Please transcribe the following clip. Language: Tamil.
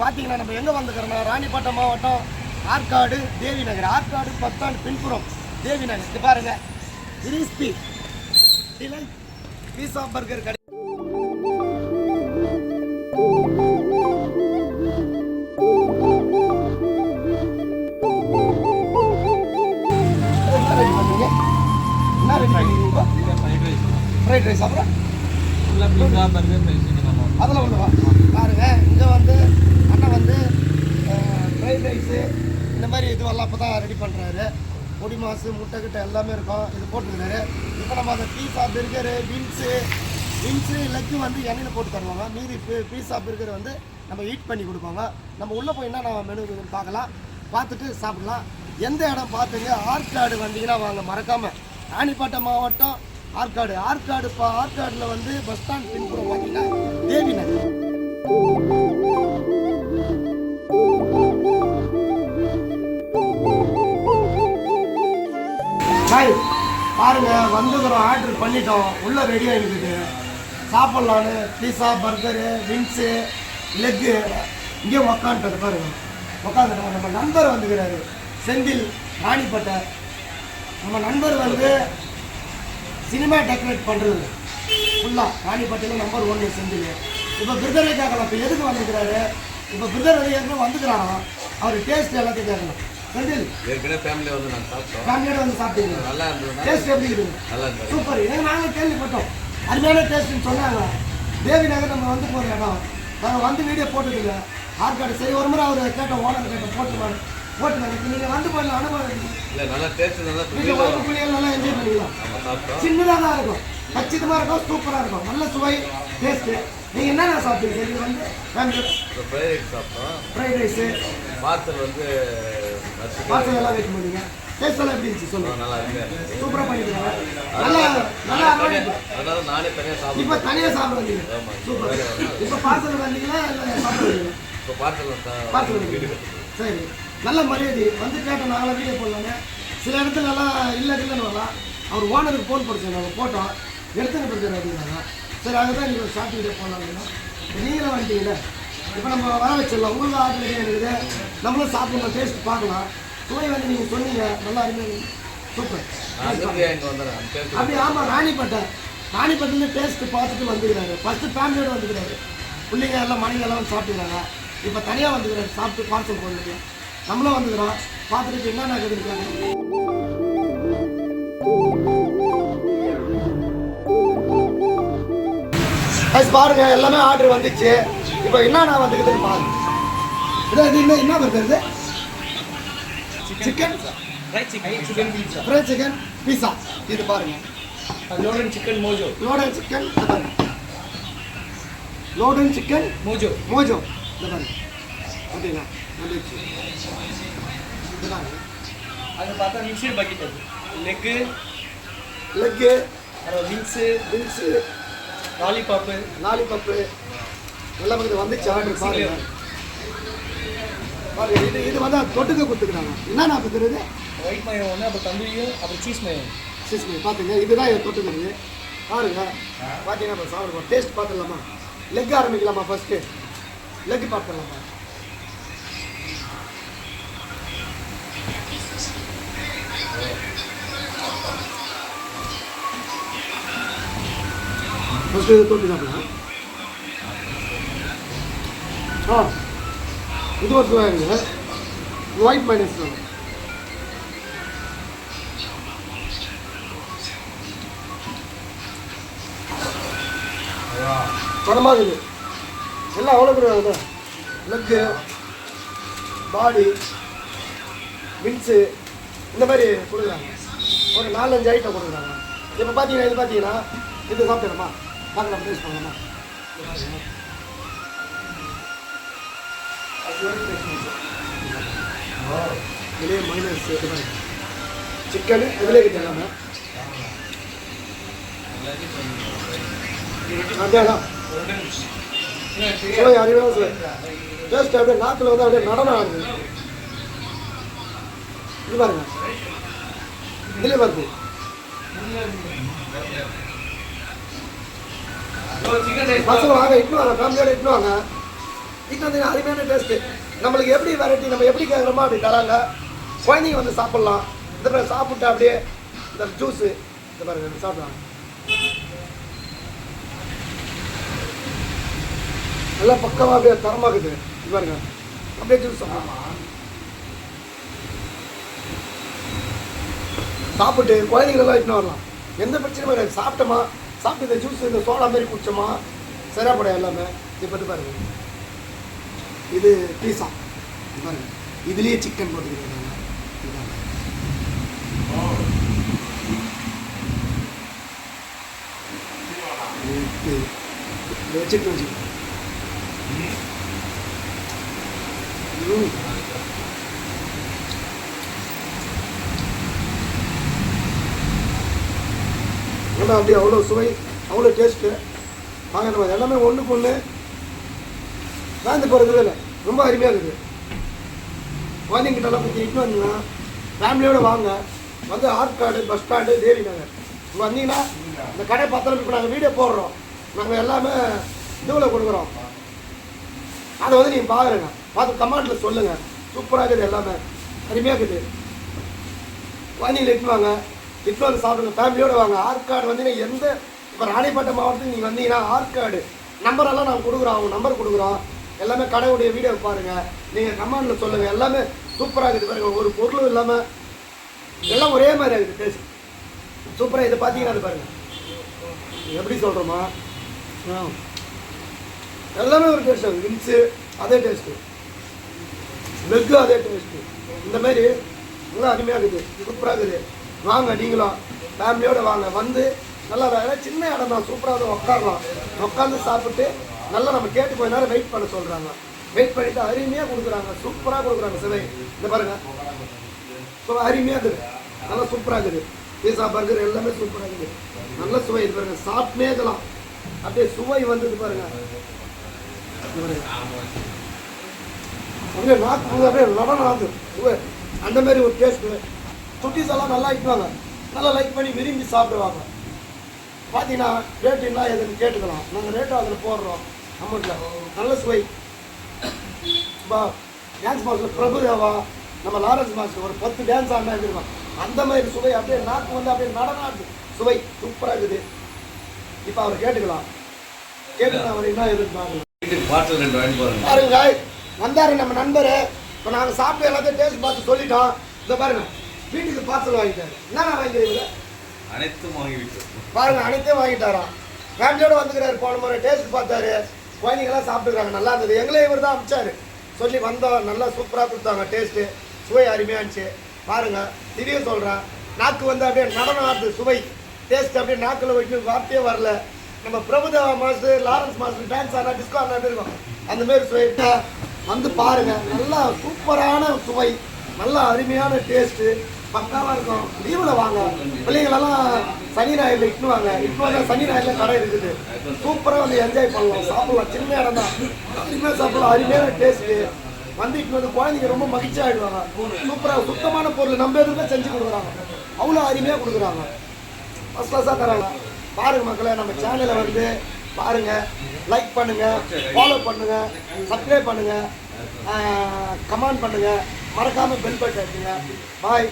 பார்த்தீங்கன்னா நம்ம எங்கே வந்துக்கிறோம்னா ராணிப்பட்டம் மாவட்டம் ஆற்காடு தேவி நகர். ஆற்காடு பத்தாண்டு பின்புறம் தேவி நகர். இது பாருங்க. கிரிஸ்பி டிலைட் பீஸா பர்கர் கடை? ஃப்ரைட் ரைஸ் அப்புறம் அதில் ஒன்று வா பாருங்க இங்கே வந்து அண்ணன் வந்து ஃப்ரைட் ரைஸு இந்த மாதிரி இதுவெல்லாம் அப்போ தான் ரெடி பண்ணுறாரு பொடி மாசு முட்டை கிட்ட எல்லாமே இருக்கும். இது போட்டுக்கிறாரு இப்போ நம்ம அந்த pizza burger beans beans leg வந்து எண்ணெயில் போட்டு தருவாங்க. மீதி பீஸா பிர்கர் வந்து நம்ம ஹீட் பண்ணி கொடுப்பாங்க. நம்ம உள்ளே போய் என்ன நம்ம மெனு பார்க்கலாம். பார்த்துட்டு சாப்பிடலாம். எந்த இடம் பார்த்துங்க? ஆற்காடு வந்தீங்கன்னா வாங்க. மறக்காமல் ராணிப்பேட்டை மாவட்டம் ஆற்காடு. ஆற்காடு இப்போ ஆற்காடில் வந்து பஸ் ஸ்டாண்ட் பின்புறம் பார்த்தீங்கன்னா பண்ணிட்டோம். உள்ளே ரெடியாக இருக்குது சாப்பிட்லான்னு பீஸா பர்கரு விங்ஸு லெக்கு இங்கேயும் உக்காந்துட்டு பாருங்க உக்காந்துட்டோம் நம்ம நண்பர் வந்துக்கிறாரு. செந்தில் ராணிப்பட்டை. நம்ம நண்பர் வந்து சினிமா டெக்கரேட் பண்ணுறது ஃபுல்லாக ராணிப்பேட்டையில் நம்பர் ஒன்று செந்தில். இப்போ பிரதரை கேட்கலாம் இப்போ எதுக்கு வந்துக்கிறாரு இப்போ பிரதர் ஏற்கனவே வந்துக்கிறான் அவர் டேஸ்ட் எல்லாத்தையும் கேட்கலாம் ஏற்கனவே ஃபேமிலி வந்து நாங்கள் சாப்பிட்டோம். ஃபேமிலியோட வந்து சாப்பிட்டீங்க. நல்லா இருந்ததுன்னா டேஸ்ட் எப்படி இருக்குது நல்லா இருந்தது. சூப்பர் ஏன்னா நாங்கள் கேள்விப்பட்டோம். அருமையான டேஸ்ட்னு சொன்னாங்க. தேவி நகர் நம்ம வந்து போகிற இடம். நாங்கள் வந்து வீடியோ போட்டதில்லை. ஆற்காடு சரி ஒரு முறை அவர் கேட்டோம் ஓனர் கேட்டோம் போட்டுருவாரு. போட்டுருவாங்க நீங்கள் வந்து போயிடலாம் அனுபவம் இல்லை நல்லா டேஸ்ட் நல்லா வீட்டில் ஒய்ஃபு பிள்ளைகள் நல்லா என்ஜாய் பண்ணிக்கலாம். சின்னதாக தான் இருக்கும். கச்சிதமாக இருக்கும் சூப்பராக இருக்கும். நல்ல சுவை டேஸ்ட்டு நீங்கள் என்னென்ன சாப்பிட்டீங்க? இது வந்து ஃபேமிலி இப்போ ஃப்ரைட் ரைஸ் சாப்பிட்டோம். ஃப்ரைட் ரைஸு பார்சல் வந்து பார்சல் எல்லாம் வைக்க முடியுங்க டேஸ்ட் எல்லாம் எப்படி இருந்துச்சு சொல்லுங்கள் நல்லா இருக்கு. சூப்பராக பண்ணிக்கிறாங்க நல்லா நல்லா நானே தனியா- அதாவது நானே தனியாக இப்போ சாப்பிடுவேன் தனியாக சாப்பிட வந்தீங்க ஆமா. சூப்பர் இப்போ பார்சல் வந்தீங்களா இல்லை சாப்பிட வந்தீங்களா இப்போ பார்சல் பார்சல் சரி. நல்ல மரியாதை. வந்து கேட்டோம் நாங்களாம் வீடியோ போடலாங்க சில இடத்துல நல்லா இல்லை இல்லைன்னு வரலாம். அவர் ஓனருக்கு ஃபோன் படிச்சோம் நாங்கள் போட்டோம். எடுத்துங்க கொடுக்குற அப்படின்னாங்க சரி அதுதான் நீங்கள் வீடியோ போடலாம் அப்படின்னா இப்ப நீங்களும் வந்துட்டீங்கல்ல இப்போ நம்ம வர வச்சிடலாம். உங்களுக்கு ஆர்டர் ரெடியாக இருக்குது? நம்மளும் சாப்பிடலாம் டேஸ்ட் பார்க்கலாம். சுவை வந்து நீங்கள் சொன்னீங்க. நல்லா இருக்கு. சூப்பர். அப்படி ஆமாம் ராணிப்பேட்டை. ராணிப்பேட்டையில் டேஸ்ட் பார்த்துட்டு வந்துக்கிறாரு. ஃபஸ்ட்டு ஃபேமிலியோடு வந்துக்கிறாரு. பிள்ளைங்க எல்லாம் மனைவி எல்லாம் சாப்பிட்டுக்கிறாங்க. இப்போ தனியாக வந்துக்கிறாரு. சாப்பிட்டு பார்சல் போடுறது நம்மளும் வந்துக்கிறோம். பார்த்துட்டு என்னென்ன கேட்கலாம் பாருங்க எல்லாமே ஆர்டர் வந்துச்சு. இப்போ என்னென்ன வந்துக்குதுன்னு பாருங்க. இதான் இது என்ன என்ன வருது சிக்கன். ஃப்ரைட் சிக்கன் பீஸா இது பாருங்க. Loaded chicken mojo. Loaded chicken loaded chicken Mojo. Mojo இந்த பாருங்க. இது பாருங்க. அது பார்த்தா மிக்சர் பக்கெட் அது. லெக்கு லெக்கு அப்புறம் விங்ஸு விங்ஸு லாலிபாப்பு லாலிபப்பு எல்லாம் வந்து வந்துச்சு ஆர்டர் பாருங்க. பாருங்க இது இது வந்து தொட்டுக்க கொடுத்துக்கிறாங்க என்னென்ன பார்த்துக்கிறது ஒயிட் மயம் ஒன்று அப்புறம் தந்தூரியும் அப்புறம் சீஸ் மயம் சிஸ்மி பார்த்துங்க இதுதான் இது தொட்டுக்கிறது. பாருங்க பார்த்தீங்கன்னா இப்போ சாப்பிடுவோம் டேஸ்ட் பார்த்துடலாமா? லெக் ஆரம்பிக்கலாமா ஃபஸ்ட்டு லெக் பார்த்துடலாமா? ஃபஸ்ட்டு இது தொட்டு சாப்பிடலாம் ஆ. இது ஒரு சுவையாக ஒயிட் மைனஸ் தான். படமாக இருக்குது எல்லாம் அவ்வளோ கொடுக்குறாங்க லெக்கு பாடி மின்ஸு இந்த மாதிரி கொடுக்குறாங்க. ஒரு நாலஞ்சு ஐட்டம் கொடுக்குறாங்க. இப்போ பார்த்தீங்கன்னா இது பார்த்தீங்கன்னா இது சாப்பிடலாமா பார்க்கலாம் டேஸ்ட் பண்ணலாமா இதுலேயே மைனஸ் சிக்கனு இதுலேயே இருக்குது எல்லாமே அதான் சுவை அறிவாக அப்படியே நாக்கில் வந்து அப்படியே நடனம் ஆகுது இது பாருங்க இதுல வருது சிக்கன் வாங்க இட்டு வாங்க ஃபேமிலியோட இட்டு வாங்க. இது வந்து அருமையான டேஸ்ட்டு நம்மளுக்கு எப்படி வெரைட்டி நம்ம எப்படி கேட்குறோமோ அப்படி தராங்க. குழந்தைங்க வந்து சாப்பிட்லாம். இந்த மாதிரி சாப்பிட்டு அப்படியே இந்த ஜூஸு இந்த பாருங்க சாப்பிடலாம். நல்லா பக்கமாக அப்படியே தரமாகுது இது பாருங்க அப்படியே ஜூஸ் சாப்பிடலாம். சாப்பிட்டு குழந்தைங்களெல்லாம் இட்டுன்னு வரலாம். எந்த பிரச்சனையும் கிடையாது சாப்பிட்டோமா? சாப்பிட்டு இந்த ஜூஸ் இந்த சோடா மாதிரி குடிச்சோமா? சரியாக போட எல்லாமே. இப்போ பாருங்கள் பாருங்க. இது பீஸா பாருங்க இதுலேயே சிக்கன் போட்டுக்கிறாங்க சிக்கன் சிக்கன் ம். ஏன்னா அப்படியே அவ்வளோ சுவை? அவ்வளோ டேஸ்ட்டு வாங்க நம்ம எல்லாமே ஒன்றுக்கு ஒன்று வாழ்ந்து போகிறது இல்லை. ரொம்ப அருமையாக இருக்குது. குழந்தைங்கிட்டலாம் பற்றி இட்டு வந்தீங்கன்னா ஃபேமிலியோடு வாங்க. வந்து ஆற்காடு பஸ் ஸ்டாண்டு தேவி நகர் இங்கே வந்தீங்கன்னா இந்த கடை பார்த்தாலும் இப்போ நாங்கள் வீடியோ போடுறோம். நாங்கள் எல்லாமே இதுவில் கொடுக்குறோம். அதை வந்து நீங்கள் பாருங்க. பார்த்து கமெண்ட்டில் சொல்லுங்கள் சூப்பராக இருக்குது எல்லாமே. அருமையாக இருக்குது. குழந்தைங்களை இட்டு வாங்க. இட்டு வந்து சாப்பிடுங்க. ஃபேமிலியோடு வாங்க. ஆற்காடு வந்து எந்த இப்போ ராணிப்பேட்டை மாவட்டத்துக்கு நீங்கள் வந்தீங்கன்னா ஆற்காடு நம்பரெல்லாம் நாங்கள் கொடுக்குறோம். அவங்க நம்பர் கொடுக்குறோம். எல்லாமே கடையுடைய வீடியோ பாருங்க. நீங்கள் கமெண்டில் சொல்லுங்கள் எல்லாமே சூப்பராக இருக்குது பாருங்க. ஒரு பொருளும் இல்லாமல் எல்லாம் ஒரே மாதிரி இருக்குது டேஸ்ட் சூப்பராக இதை பார்த்தீங்கன்னா அது பாருங்க. எப்படி சொல்கிறோமா எல்லாமே ஒரு டேஸ்ட் வின்ஸு அதே டேஸ்ட்டு லெக்கு அதே டேஸ்ட்டு இந்த மாதிரி நல்லா அருமையாக இருக்குது. சூப்பராக இருக்குது. வாங்க நீங்களும் ஃபேமிலியோடு வாங்க. வந்து நல்லா வேற சின்ன இடம் தான் சூப்பராக உட்காரலாம். உட்காந்து சாப்பிட்டு நல்லா நம்ம கேட்டு கொஞ்ச நேரம் வெயிட் பண்ண சொல்கிறாங்க வெயிட் பண்ணிட்டு அருமையாக கொடுக்குறாங்க. சூப்பராக கொடுக்குறாங்க சிலை. இந்த பாருங்க. ஸோ அருமையாக இருக்குது. நல்லா சூப்பராக இருக்குது. பீஸா பர்கர் எல்லாமே சூப்பராக இருக்குது. நல்ல சுவை இது பாருங்க. சாப்பிட்டே இருக்கலாம். அப்படியே சுவை வந்து பாருங்க. அப்படியே நாக்கு அப்படியே லடன் ஆகுது. சுவை. அந்த மாதிரி ஒரு டேஸ்ட்டு சுட்டிஸ் எல்லாம் நல்லா இட்டுவாங்க நல்லா லைக் பண்ணி விரும்பி சாப்பிடுவாங்க. பார்த்தீங்கன்னா ரேட் என்ன எதுன்னு கேட்டுக்கலாம். நாங்கள் ரேட்டு அதில் போடுறோம். அமௌண்ட்டில் நல்ல சுவை. பா டான்ஸ் மாஸ்டர் பிரபுதேவா நம்ம லாரன்ஸ் மாஸ்டர் ஒரு பத்து டான்ஸ் ஆடினா இருக்கும்? அந்த மாதிரி சுவை அப்படியே நாக்கு வந்து அப்படியே நடனம் ஆடுது சுவை சூப்பராக இருக்குது. இப்போ அவர் கேட்டுக்கலாம். கேட்டு அவர் என்ன எதுன்னு பாருங்க. பாருங்க வந்தாரு நம்ம நண்பர். இப்போ நாங்கள் சாப்பிட்டு எல்லாத்தையும் டேஸ்ட் பார்த்து சொல்லிட்டோம். இந்த பாருங்க. வீட்டுக்கு பார்சல் வாங்கிட்டாரு. என்னென்ன வாங்கிக்கிறீங்க அனைத்தும் வாங்கிவிட்டோம். பாருங்க அனைத்தையும் வாங்கிட்டாராம். ஃபேமிலியோட வந்துக்கிறாரு போன முறை டேஸ்ட் பார்த்தாரு. குழந்தைங்களாம் சாப்பிட்டுருக்காங்க நல்லா இருந்தது. எங்களே இவர் தான் அமிச்சாரு. சொல்லி வந்தோம் நல்லா சூப்பராக கொடுத்தாங்க டேஸ்ட்டு சுவை அருமையாக இருந்துச்சு. பாருங்க திடீர்னு சொல்கிறேன் நாக்கு வந்து அப்படியே நடனம் ஆடுது சுவை. டேஸ்ட் அப்படியே நாக்கில் வைக்கணும் வார்த்தையே வரல. நம்ம Prabhudeva master Lawrence master dance ஆனா டிஸ்கோ ஆனா இருக்கும்? அந்த மாதிரி சுவை வந்து பாருங்க நல்லா சூப்பரான சுவை. நல்லா அருமையான டேஸ்ட்டு பக்காவாக இருக்கும். லீவில் வாங்க. பிள்ளைங்களெல்லாம் சனி ஞாயிறில் இட்டுன்னு வாங்க இட்டு சனி ஞாயிறில் கடை இருக்குது. சூப்பராக வந்து என்ஜாய் பண்ணலாம். சாப்பிடலாம். சின்ன இடம் தான். அருமையாக சாப்பிடலாம். அருமையான டேஸ்ட்டு வந்து இட்டு வந்து குழந்தைங்க ரொம்ப மகிழ்ச்சி ஆகிடுவாங்க சூப்பராக சுத்தமான பொருள் நம்ம எதுவுமே செஞ்சு கொடுக்குறாங்க. அவ்வளோ அருமையாக கொடுக்குறாங்க. ஃபஸ்ட் கிளாஸாக தராங்க. பாருங்க மக்களை நம்ம சேனலை வந்து பாருங்க. லைக் பண்ணுங்க. ஃபாலோ பண்ணுங்க. சப்ஸ்கிரைப் பண்ணுங்க. கமெண்ட் பண்ணுங்க. மறக்காம பெல் பட்டன் பாய்